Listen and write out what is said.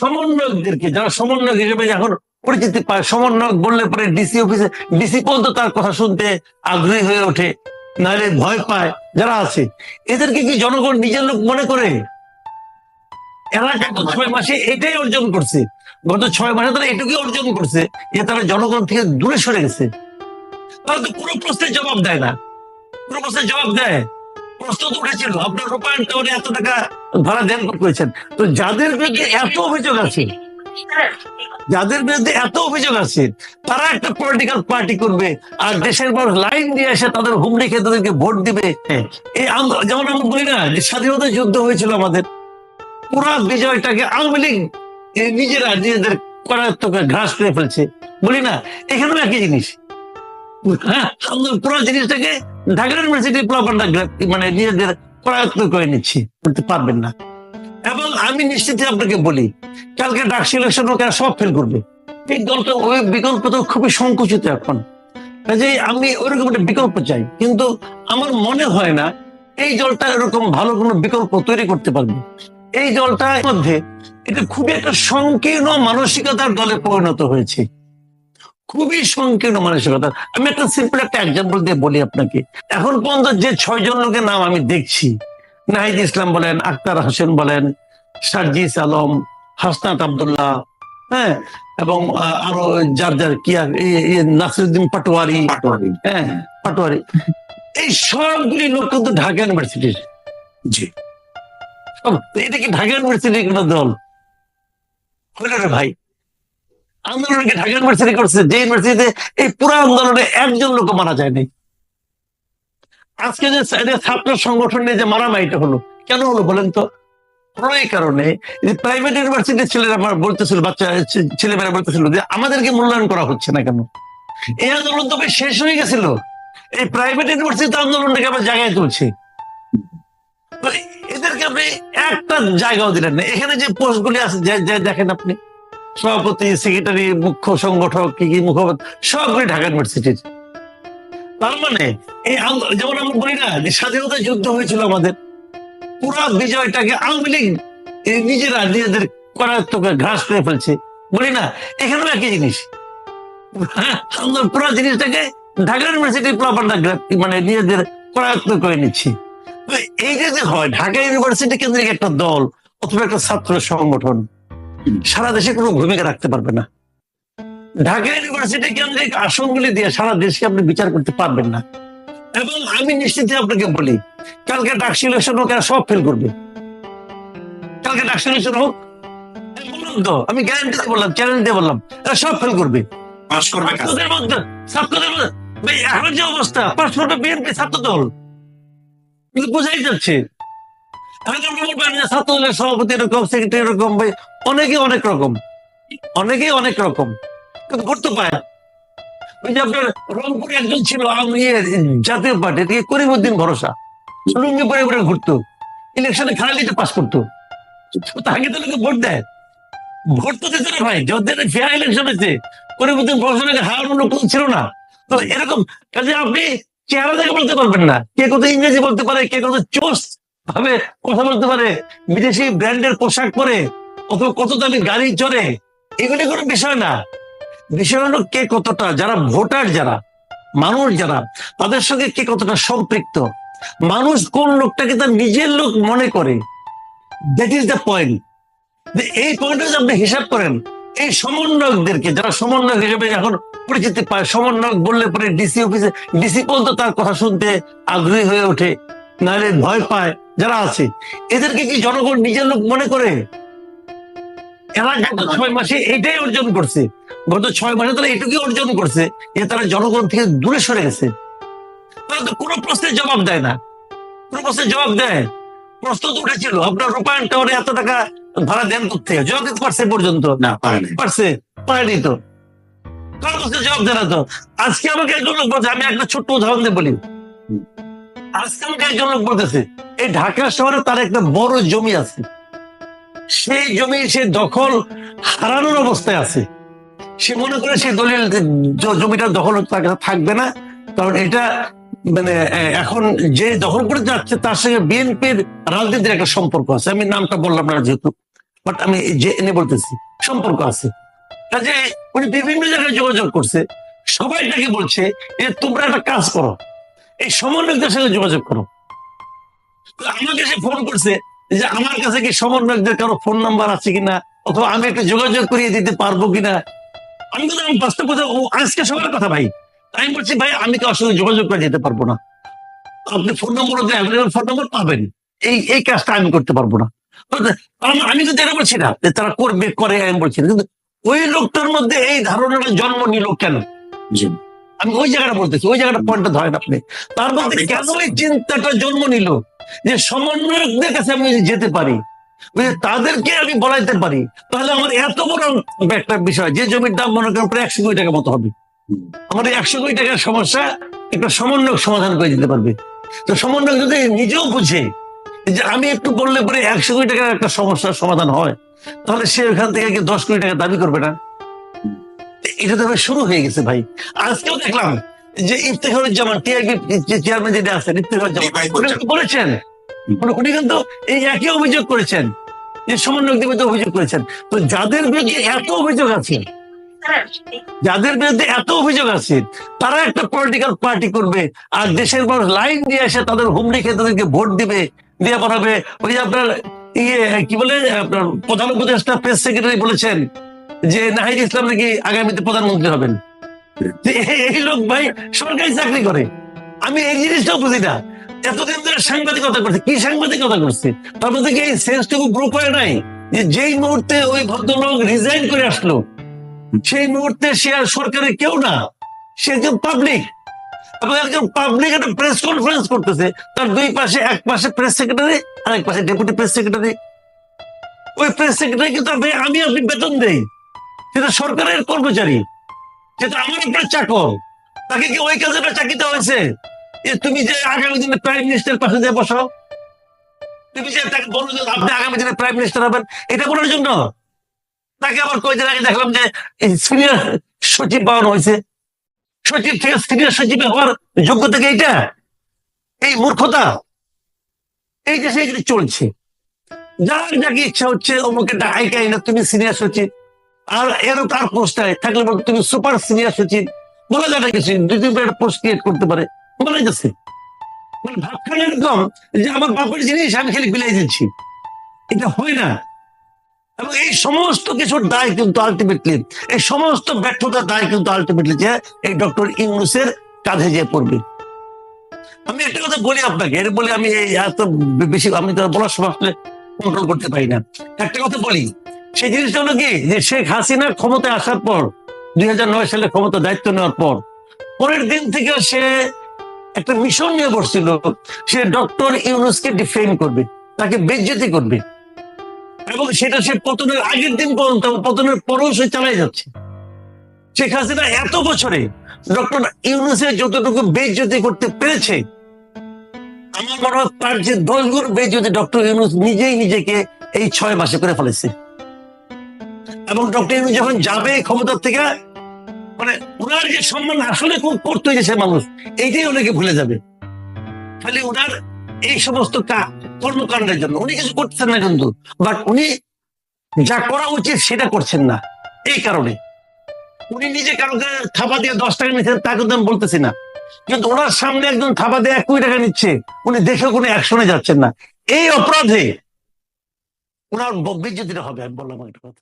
সমন্বয়কদেরকে, যারা সমন্বয়ক হিসেবে এখন পরিচিতি পায় সমন্বয়ক বললে পরে ডিসি অফিসে ডিসি পর্যন্ত তার কথা শুনতে আগ্রহী হয়ে ওঠে, নাহলে ভয় পায় যারা আছে। এদেরকে কি জনগণ নিজের লোক মনে করে? এরা গত ছয় মাসে এটাই অর্জন করছে। গত ছয় মাসে তারা এটুকুই অর্জন করছে, যে তারা জনগণ থেকে দূরে সরে গেছে। তারা তো প্রশ্নের জবাব দেয় না। কোনো প্রশ্নের জবাব দেয়। প্রশ্ন তো উঠেছিল আপনার রূপায়ণ টাওয়ারে এত টাকা ভাড়া দেন করেছেন? তো যাদের বিরুদ্ধে এত অভিযোগ আছে, যাদের বিরুদ্ধে এত অভিযোগ আছে, তারা একটা পলিটিক্যাল পার্টি করবে আর দেশের মানুষ লাইন দিয়ে এসে তাদের হুম রেখে তাদেরকে ভোট দিবে। যেমন আমরা বলি না, যে স্বাধীনতা যুদ্ধ হয়েছিল আমাদের, পুরা বিজয়টাকে আওয়ামী লীগ নিজেরা নিজেদের করাত্মকে ঘাস করে ফেলছে। বলি না, এখানেও একই জিনিস। হ্যাঁ পুরো জিনিসটাকে ঢাকা ইউনিভার্সিটি প্লাবারটা মানে নিজেদের করায়ত্ত করে নিচ্ছি, করতে পারবেন না। এবং আমি নিশ্চিত আপনাকে বলি, কালকে ডাক সিলেকশন ওকে সব ফেল করবে। এই দলটা ওই বিকল্প তো খুবই সংকুচিত এখন। কাজে আমি ওইরকম একটা বিকল্প চাই, কিন্তু আমার মনে হয় না এই দলটা এরকম ভালো কোনো বিকল্প তৈরি করতে পারবে। এই দলটার মধ্যে এটা খুবই একটা সংকীর্ণ মানসিকতার দলে পরিণত হয়েছে। খুবই সংকীর্ণ মানসিকতা। আমি একটা সিম্পল একটা এক্সাম্পল দিয়ে বলি আপনাকে। এখন পর্যন্ত যে ছয় জন লোকের নাম আমি দেখছি নাহিদ ইসলাম বলেন আক্তার হোসেন বলেন সার্জিস আলম হাসনাত আবদুল্লাহ হ্যাঁ এবং আরও যার যার কি আর এই- এই নাসিরুদ্দিন পাটোয়ারি হ্যাঁ পাটোয়ারি। এই সবগুলি লোক কিন্তু ঢাকা ইউনিভার্সিটির জি। সব এটা কি ঢাকা ইউনিভার্সিটির কোনো দল? হইল রে ভাই? আন্দোলনকে ঢাকা ইউনিভার্সিটি করছে, যে ইউনিভার্সিটিতে এই পুরো আন্দোলনে একজন লোক মারা যায়নি। আজকে যে যে ছাত্র সংগঠন নিয়ে যে মারামারিটা হলো, কেন হলো বলেন তো? এই কারণে প্রাইভেট ইউনিভার্সিটির ছেলেরা বলতেছিল, বাচ্চা ছেলেমেয়েরা বলতেছিল যে আমাদেরকে মূল্যায়ন করা হচ্ছে না কেন? এই আন্দোলন তো শেষ হয়ে গেছিল। এই প্রাইভেট ইউনিভার্সিটি আন্দোলনটাকে আবার জায়গায় তুলছে। এদেরকে আপনি একটা জায়গাও দিলেন না। এখানে যে পোস্টগুলি আছে, যে- যে দেখেন আপনি। সভাপতি সেক্রেটারি মুখ্য সংগঠক কি কি মুখপাত্র সবগুলি ঢাকা ইউনিভার্সিটির তার মানে এই যেমন আমরা বলি না যে স্বাধীনতা যুদ্ধ হয়েছিল আমাদের পুরো বিজয়টাকে আওয়ামী লীগ নিজেরা নিজেদের করাত্মকে ঘাস করে ফেলছে। বলি না এখানেও একই জিনিস। হ্যাঁ, পুরো জিনিসটাকে ঢাকা ইউনিভার্সিটি প্লাবারটা মানে নিজেদের করায়ত্ত করে নিচ্ছি। এই যে হয় ঢাকা ইউনিভার্সিটি কেন্দ্রিক একটা দল অথবা একটা ছাত্র সংগঠন সারা দেশে কোনো ভূমিকা রাখতে পারবে না। ঢাকা ইউনিভার্সিটি কেন্দ্রিক আসনগুলি দিয়ে সারা দেশকে আপনি বিচার করতে পারবেন না। এবং আমি নিশ্চিত আপনাকে বলি কালকে ডাক সিলেকশন হোক সব ফেল করবে। কালকে ডাক সিলেকশন হোক আমি তো আমি বললাম চ্যালেঞ্জ দিয়ে বললাম এরা সব ফেল করবে। পাশ করবে ছাত্রদের মধ্যে ছাত্রদের মধ্যে এখন যে অবস্থা পাসপোর্ট বিএনপি ছাত্র দল কিন্তু বোঝাই যাচ্ছে জাতীয় পার্টি থেকে করিমউদ্দিন ভরসা। লুঙ্গি পরে পরে ঘুরতো। ইলেকশনে পাস করতো। তাকে তো লোকে ভোট দেয়। ভোট তো দিতে ভাই যাদের ফেয়ার ইলেকশন হয়েছে, করিমউদ্দিন ভরসাকে হারানো লোক তো ছিল না। তো এরকম, কাজে আপনি চেহারা দেখে বলতে পারবেন না। কে কত ইংরেজি বলতে পারে, কে কত চোস ভাবে কথা বলতে পারে। বিদেশি ব্র্যান্ডের পোশাক পরে, অথবা কত দামি গাড়ি চড়ে, এগুলি কোনো বিষয় না। বিষয় হলো কে কতটা, যারা ভোটার যারা, মানুষ যারা, তাদের সঙ্গে কে কতটা সম্পৃক্ত, মানুষ কোন লোকটাকে তার নিজের লোক মনে করে। দ্যাট ইজ দ্য পয়েন্ট এই পয়েন্টে যদি আপনি হিসাব করেন, এই সমন্বয়কদেরকে, যারা সমন্বয়ক হিসেবে এখন পরিচিতি পায়, সমন্বয়ক বললে পরে ডিসি অফিসে ডিসি পর্যন্ত তার কথা শুনতে আগ্রহী হয়ে ওঠে। নাহলে ভয় পায় যারা আছে। এদেরকে কি জনগণ নিজের লোক মনে করে? এরা গত ছয় মাসে এটাই অর্জন করছে। গত ছয় মাসে তারা এটুকুই অর্জন করছে যে তারা জনগণ থেকে দূরে সরে গেছে। তারা তো কোনো প্রশ্নের জবাব দেয় না। কোনো প্রশ্নের জবাব দেয়। প্রশ্ন তো উঠেছিল আপনার রূপায়ণ টাওয়ারে এত টাকা ভাড়া দেন করতে জবাব দিতে পারছে পর্যন্ত? না পারছে? পারেনি তো। কারও কাছে জবাব দেয় না তো। আজকে আমাকে একজন লোক বলছে আমি একটা ছোট্ট উদাহরণ দিয়ে বলি। বলতেছে, এই ঢাকা শহরে তার একটা বড় জমি আছে। সেই জমি সে দখল হারানোর অবস্থায় আছে। সে মনে করে দলিল জমিটা দখল থাকবে না, কারণ এটা মানে এখন যে দখল করে যাচ্ছে তার সঙ্গে বিএনপির রাজনীতির একটা সম্পর্ক আছে। আমি নামটা বললাম না যেহেতু বাট আমি যে এনে বলতেছি, সম্পর্ক আছে। কাজে উনি বিভিন্ন জায়গায় যোগাযোগ করছে। সবাই তাকে বলছে যে, তোমরা একটা কাজ করো এই সমন্বয়কদের সাথে যোগাযোগ করো। আমাকে সে ফোন করছে যে আমার কাছে কি সমন্বয়কদের কারও ফোন নাম্বার আছে কিনা, অথবা আমি একটু যোগাযোগ করিয়ে দিতে পারব কিনা? আমি তো আমি বাস্তব কথা, ও আজকে সবার কথা ভাই। আমি বলছি, ভাই, আমি কারোর সঙ্গে যোগাযোগ করে যেতে পারব না। আপনি phone number available phone number পাবেন। এই এই কাজটা আমি করতে পারব না। আমি কিন্তু এটা বলছি না যে তারা করবে, করে, আমি বলছি না। কিন্তু ওই লোকটার মধ্যে এই ধারণাটা জন্ম নিল কেন? জি। আমি ওই জায়গাটা বলতেছি ওই জায়গাটা পয়েন্টটা ধরেন আপনি। তার মধ্যে কেন এই চিন্তাটা জন্ম নিল? যে সমন্বয়কদের কাছে আমি যেতে পারি তাদেরকে আমি বলাইতে পারি তাহলে আমার এত বড় একটা বিষয় যে জমির দাম মনে করেন প্রায় একশো কোটি টাকা মতো হবে। আমার একশো কোটি টাকার সমস্যা একটা সমন্বয়ক সমাধান করে দিতে পারবে। তো সমন্বয়ক যদি নিজেও বুঝে যে আমি একটু বললে পরে একশো কোটি টাকার একটা সমস্যার সমাধান হয় তাহলে সে ওখান থেকে কি দশ কোটি টাকা দাবি করবে না। এটা তো শুরু হয়ে গেছে ভাই। আজকেও দেখলাম যে ইফতেখারুজ্জামান টিআইবি চেয়ারম্যান যেটা আছেন ইফতেখারুজ্জামান ভাই উনি বলছেন। উনি- কিন্তু এই একই অভিযোগ করেছেন যে সমন্বয়কদের বিরুদ্ধে অভিযোগ করেছেন। তো যাদের বিরুদ্ধে এত অভিযোগ আছে যাদের বিরুদ্ধে এত অভিযোগ আছে তারা একটা পলিটিক্যাল পার্টি করবে আর দেশের মানুষ লাইন দিয়ে এসে তাদের হুম রেখে তাদেরকে ভোট দিবে দিয়ে পাঠাবে ওই যে আপনার ইয়ে কি বলে আপনার প্রধান উপদেষ্টা প্রেস সেক্রেটারি বলেছেন যে নাহিদ ইসলাম নাকি আগামীতে প্রধানমন্ত্রী হবেন? এই- লোক ভাই সরকারি চাকরি করে। আমি এই জিনিসটাও বুঝি না। এতদিন ধরে সাংবাদিকতা করছে। কি সাংবাদিকতা করছে? তার মধ্যে কি এই সেন্সটুকু গ্রুপ হয় নাই? যে যেই মুহূর্তে ওই ভদ্রলোক রিজাইন করে আসলো, সেই মুহূর্তে সে আর সরকারের কেউ না। সে একজন পাবলিক একজন পাবলিক একটা প্রেস কনফারেন্স করতেছে। তার দুই পাশে, এক পাশে প্রেস সেক্রেটারি আর এক পাশে ডেপুটি প্রেস সেক্রেটারি ওই প্রেস সেক্রেটারি কিন্তু আমি আপনি বেতন দেই? সেটা সরকারের কর্মচারী। সেটা আমার আপনার চাকর। তাকে কি ওই কাজে চাকরি দেওয়া হয়েছে? তুমি যে আগামী দিনে প্রাইম মিনিস্টার পাশে যে বসো। তুমি যে তাকে বলো যে আপনি আগামী দিনে প্রাইম মিনিস্টার হবেন, এটা করার জন্য? তাকে আবার কয়েকদিন আগে দেখলাম যে সিনিয়র সচিব পাওয়ানো হয়েছে। সচিব থেকে সিনিয়র সচিব হওয়ার যোগ্যতা কি এইটা? এই মূর্খতা। এই দেশে চলছে। যার যাকে ইচ্ছা হচ্ছে অমুকে ডাকাই না, তুমি সিনিয়র সচিব। আর এরও তার পোস্টায় থাকলে বলতো তুমি সুপার সিনিয়র সচিব। বলা যায় না কিছু, দুই তিন একটা পোস্ট ক্রিয়েট করতে পারে। বলা যাচ্ছে। মানে ভাবখানা এরকম যে আমার বাপের জিনিস আমি খালি বিলাই দিচ্ছি। এটা হয় না। এবং এই সমস্ত কিছুর দায় কিন্তু আলটিমেটলি এই সমস্ত ব্যর্থতার দায় কিন্তু আলটিমেটলি যে এই ডক্টর ইংলিশের কাঁধে যে পড়বে। আমি একটা কথা বলি আপনাকে, এর বলে আমি এত বেশি, আমি তো বলার সময় আসলে কন্ট্রোল করতে পারি না। একটা কথা বলি সেই জিনিসটা হলো কি? যে শেখ হাসিনা ক্ষমতায় আসার পর, দুই হাজার নয় সালে ক্ষমতা দায়িত্ব নেওয়ার পর, পরের দিন থেকে সে একটা মিশন নিয়ে বসছিল। সে ডক্টর ইউনুসকে ডিফেন্ড করবে, তাকে বেজ্জতি করবে। এবং সেটা সে পতনের আগের দিন পর্যন্ত পতনের পরেও সে চালাই যাচ্ছে। শেখ হাসিনা এত বছরে ডক্টর ইউনুসের যতটুকু বেজ্জতি করতে পেরেছে, আমার মনে হয় তার যে দশ গুণ বেজ্জতি ডক্টর ইউনুস নিজেই নিজেকে এই ছয় মাসে করে ফেলেছে। এবং ডক্টর ইউনুস যখন যাবে ক্ষমতার থেকে মানে ওনার যে সম্মান আসলে খুব করতে হয়েছে মানুষ, এইটাই অনেকে ভুলে যাবে। খালি ওনার এই সমস্ত কর্মকাণ্ডের জন্য। উনি কিছু করছেন না কিন্তু বাট উনি যা করা উচিত সেটা করছেন না, এই কারণে। উনি নিজে কারোকে থাপা দিয়ে দশ টাকা নিচ্ছেন তা কিন্তু আমি বলতেছি না। কিন্তু ওনার সামনে একজন থাপা দিয়ে এক কোটি টাকা নিচ্ছে, উনি দেখে কোনো অ্যাকশনে যাচ্ছেন না। এই অপরাধে ওনার বিজ্জতিটা হবে, আমি বললাম একটা কথা।